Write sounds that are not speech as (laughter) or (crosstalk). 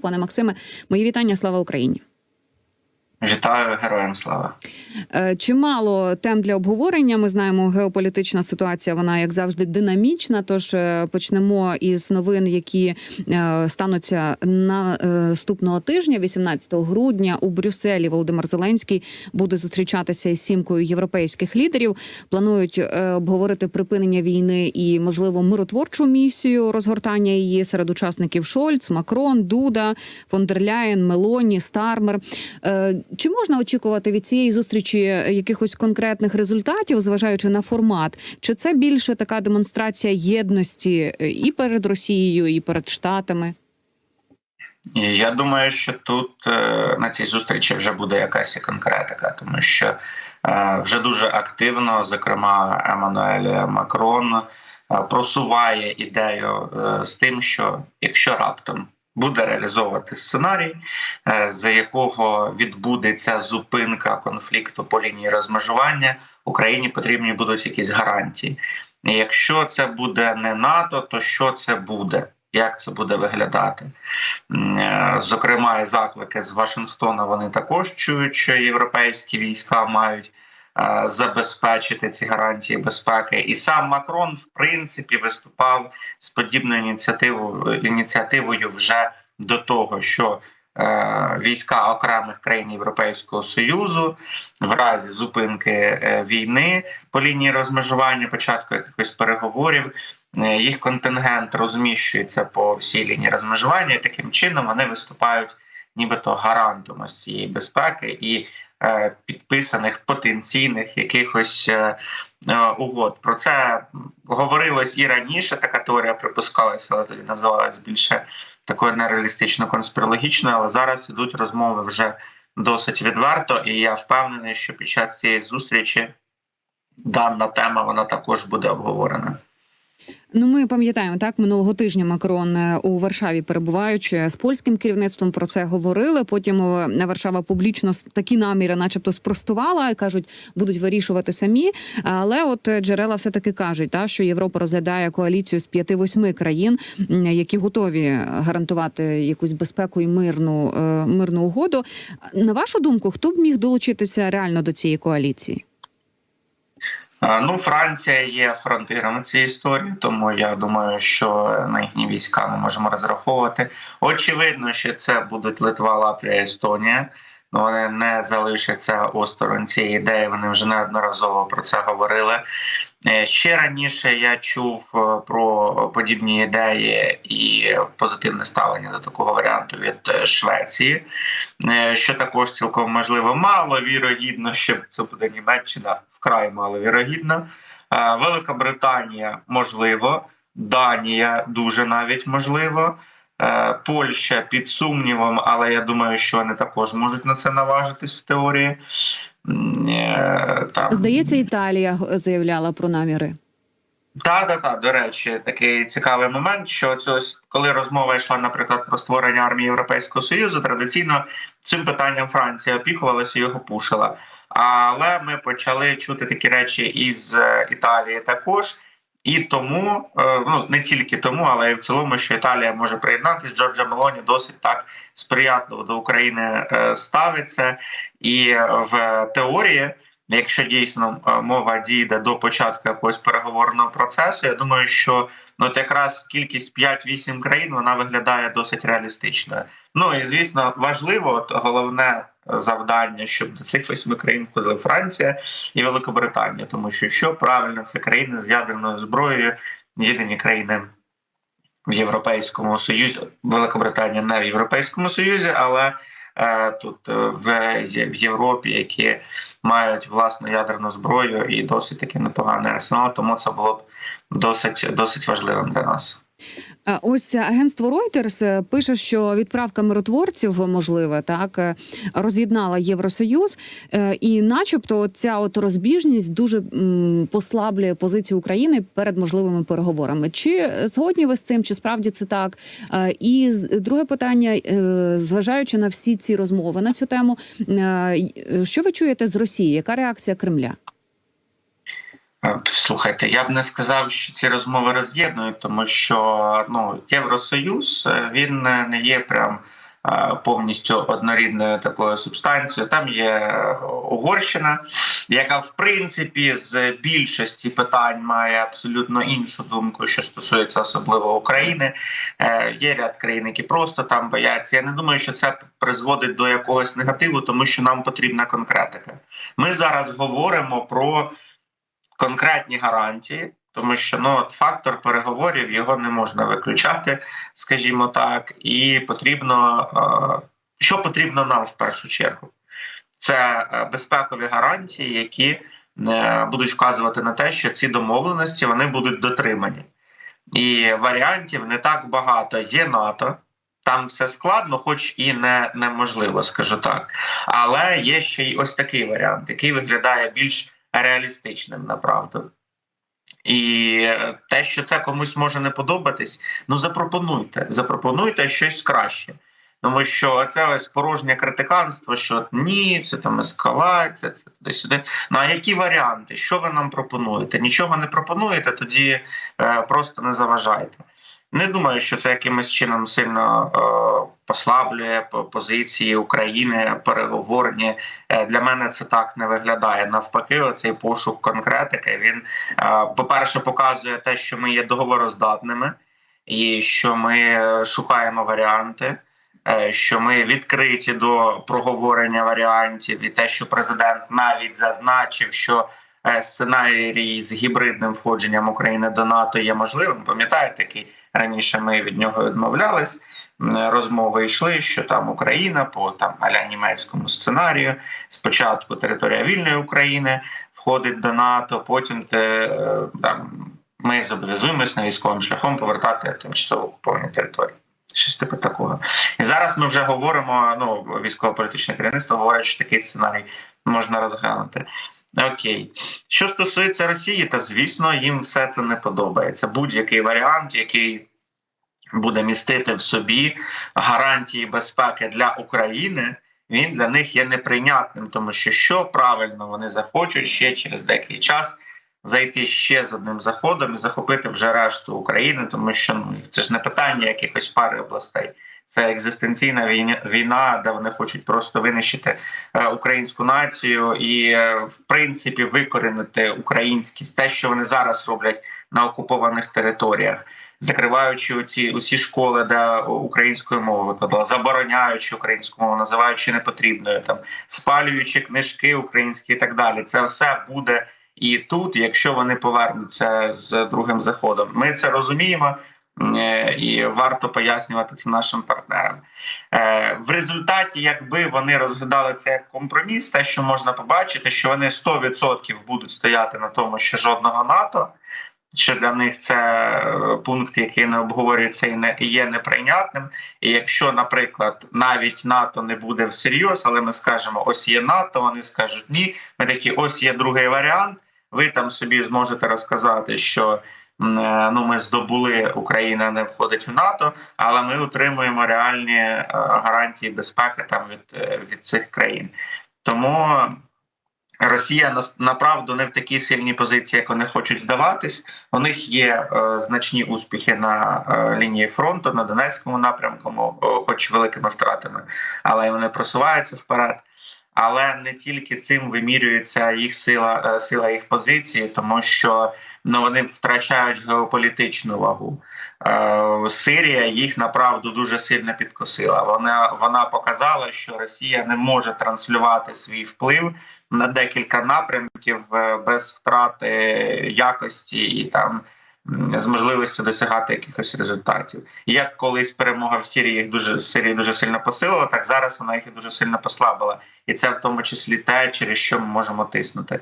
Пане Максиме, мої вітання. Слава Україні. Вітаю героям слава. Е, Чимало тем для обговорення. Ми знаємо, геополітична ситуація вона як завжди динамічна. Тож е, почнемо із новин, які е, стануться наступного тижня, 18 грудня, у Брюсселі. Володимир Зеленський буде зустрічатися із сімкою європейських лідерів. Планують обговорити припинення війни і можливо миротворчу місію розгортання її серед учасників Шольц, Макрон, Дуда, фон дер Ляєн, Мелоні, Стармер. Е, Чи можна очікувати від цієї зустрічі якихось конкретних результатів, зважаючи на формат? Чи це більше така демонстрація єдності е, і перед Росією, і перед Штатами? Я думаю, що тут е, на цій зустрічі вже буде якась конкретика, тому що е, вже дуже активно, зокрема, Еммануель Макрон е, просуває ідею е, з тим, що якщо раптом буде реалізовувати сценарій, е, за якого відбудеться зупинка конфлікту по лінії розмежування, Україні потрібні будуть якісь гарантії. І якщо це буде не НАТО, то що це буде? Як це буде виглядати? Е, Зокрема, і заклики з Вашингтона вони також чують, що європейські війська мають забезпечити ці гарантії безпеки. І сам Макрон, в принципі, виступав з подібною ініціативою ініціативою вже до того, що е, війська окремих країн Європейського союзу в разі зупинки е, війни по лінії розмежування, початку якихось переговорів. Е, Їх контингент розміщується по всій лінії розмежування, і таким чином вони виступають нібито гарантом ось цієї безпеки і е, підписаних потенційних якихось е, е, угод. Про це говорилось і раніше. Така теорія припускалася, але тоді називалась більше такою нереалістично конспірологічною. Але зараз ідуть розмови вже досить відверто, і я впевнений, що під час цієї зустрічі дана тема вона також буде обговорена. Ну, ми пам'ятаємо так минулого тижня Макрон е, у Варшаві, перебуваючи з польським керівництвом, про це говорили. Потім е, Варшава публічно такі наміри, начебто, спростувала і кажуть, будуть вирішувати самі. Але от е, джерела все таки кажуть, та що Європа розглядає коаліцію з п'яти-восьми країн, які готові гарантувати якусь безпеку і мирну мирну угоду. На вашу думку, хто б міг долучитися реально до цієї коаліції? Ну, Франція є фронтиром цієї історії, тому я думаю, що на їхні війська ми можемо розраховувати. Очевидно, що це будуть Литва, Латвія, Естонія. Ну, Вони не залишаться осторонь цієї ідеї. Вони вже неодноразово про це говорили. Е, Ще раніше я чув е, про подібні ідеї і позитивне ставлення до такого варіанту від е, Швеції, що також цілком можливо. Мало вірогідно, (laughs) що це буде Німеччина, вкрай мало вірогідно. Е, Велика Британія можливо, Данія дуже навіть можливо. Польща під сумнівом, але я думаю, що вони також можуть на це наважитись в теорії. Е, Там... Здається, Італія заявляла про наміри. Так, так, так. До речі, такий цікавий момент, що ось коли розмова йшла, наприклад, про створення армії Європейського Союзу, традиційно цим питанням Франція опікувалася і його пушила. Але ми почали чути такі речі із е, Італії також. І тому, е, ну не тільки тому, але й в цілому, що Італія може приєднатися. Джорджа Мелоні досить так сприятливо до України е, ставиться, і в теорії. Якщо дійсно е, мова дійде до початку якогось переговорного процесу, я думаю, що ну от якраз кількість 5-8 країн вона виглядає досить реалістичною. Ну і звісно, важливо от головне завдання, щоб до цих восьми країн входили Франція і Великобританія, тому що що правильно це країни з ядерною зброєю, єдині країни в Європейському Союзі, Великобританія не в Європейському Союзі, але е, тут е, в, в Європі, які мають власну ядерну зброю і досить таки непоганий арсенал, тому це було б досить досить важливим для нас. Ось агентство Reuters е, пише, що відправка миротворців можливе так е, роз'єднала Євросоюз, е, і, начебто, ця от розбіжність дуже послаблює позицію України перед можливими переговорами. Чи згодні ви з цим? Чи справді це так? І друге питання, зважаючи на всі ці розмови на цю тему, що ви чуєте з Росії? Яка реакція Кремля? Е, Слухайте, я б не сказав, що ці розмови роз'єднують, тому що ну Євросоюз е, він не є прям е, повністю однорідною такою субстанцією. Там є Угорщина, яка в принципі з більшості питань має абсолютно іншу думку, що стосується особливо України. Є ряд країн, які просто там бояться. Я не думаю, що це призводить до якогось негативу, тому що нам потрібна конкретика. Ми зараз говоримо про конкретні гарантії. Тому що ну от фактор переговорів його не можна виключати, скажімо так, і потрібно е, що потрібно нам в першу чергу, це е, безпекові гарантії, які е, будуть вказувати на те, що ці домовленості вони будуть дотримані, і варіантів не так багато. Є НАТО. Там все складно, хоч і не неможливо, скажу так. Але є ще й ось такий варіант, який виглядає більш реалістичним направду. І те, що це комусь може не подобатись, ну запропонуйте. Запропонуйте щось краще. Тому що це ось порожнє критиканство, що ні, це там ескалація, це туди-сюди. Ну а які варіанти? Що ви нам пропонуєте? Нічого не пропонуєте, тоді е, просто не заважайте. Не думаю, що це якимось чином сильно е, послаблює позиції України переговорні. Е, для мене це так не виглядає. Навпаки, оцей пошук конкретики він, е, по-перше, показує те, що ми є договороздатними, і що ми е, шукаємо варіанти. е, Що ми відкриті до проговорення варіантів, і те, що президент навіть зазначив, що сценарій з гібридним входженням України до НАТО є можливим. Пам'ятаєте, який раніше ми від нього відмовлялись. Розмови йшли, що там Україна по там аля німецькому сценарію. Спочатку територія вільної України входить до НАТО, потім те, е, там ми зобов'язуємось на військовим шляхом повертати тимчасово окуповані території. Щось типу такого. І зараз ми вже говоримо. Ну, військово-політичне керівництво говорить, що такий сценарій можна розглянути. Окей, що стосується Росії, то звісно їм все це не подобається. Будь-який варіант, який буде містити в собі гарантії безпеки для України, він для них є неприйнятним, тому що що правильно вони захочуть ще через деякий час зайти ще з одним заходом і захопити вже решту України, тому що ну це ж не питання якихось пари областей. Це екзистенційна війна, де вони хочуть просто винищити е, українську націю і, е, в принципі, викорінити українськість, те, що вони зараз роблять на окупованих територіях, закриваючи оці усі школи, де українською мовою викладала, забороняючи українську мову, називаючи непотрібною, там спалюючи книжки українські і так далі. Це все буде і тут, якщо вони повернуться з другим заходом. Ми це розуміємо. Е, І варто пояснювати це нашим партнерам. Е, В результаті, якби вони розглядали це як компроміс, те, що можна побачити, що вони 100% будуть стояти на тому, що жодного НАТО, що для них це е, пункт, який не обговорюється і не є неприйнятним. І якщо, наприклад, навіть НАТО не буде всерйоз, але ми скажемо, ось є НАТО, вони скажуть ні. Ми такі, ось є другий варіант. Ви там собі зможете розказати, що ну ми здобули Україна не входить в НАТО, але ми отримуємо реальні е, гарантії безпеки там від, е, від цих країн. Тому Росія направду не в такій сильній позиції, як вони хочуть здаватись. У них є е, значні успіхи на е, лінії фронту на Донецькому напрямку, е, хоч великими втратами, але вони просуваються вперед. Але не тільки цим вимірюється їх сила, е, сила їх позиції, тому що ну вони втрачають геополітичну вагу. Е, Сирія їх направду дуже сильно підкосила. Вона вона показала, що Росія не може транслювати свій вплив на декілька напрямків е, без втрати якості і там з можливістю досягати якихось результатів. Як колись перемога в Сирії їх дуже Сирії дуже сильно посилила, так зараз вона їх і дуже сильно послабила, і це в тому числі те, через що ми можемо тиснути.